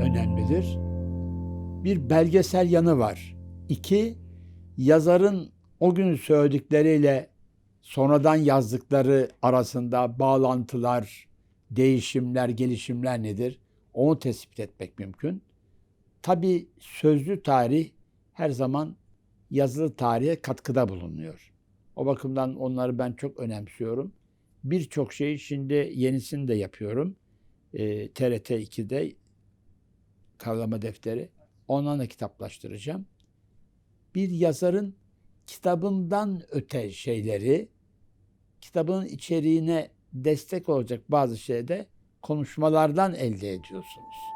önemlidir. Bir belgesel yanı var. İki, yazarın o gün söyledikleriyle sonradan yazdıkları arasında bağlantılar, değişimler, gelişimler nedir? Onu tespit etmek mümkün. Tabi sözlü tarih her zaman yazılı tarihe katkıda bulunuyor. O bakımdan onları ben çok önemsiyorum. Birçok şeyi şimdi yenisini de yapıyorum. Ee, TRT 2'de kavrama defteri. Ondan da kitaplaştıracağım. Bir yazarın kitabından öte şeyleri, kitabın içeriğine destek olacak bazı şeyde konuşmalardan elde ediyorsunuz.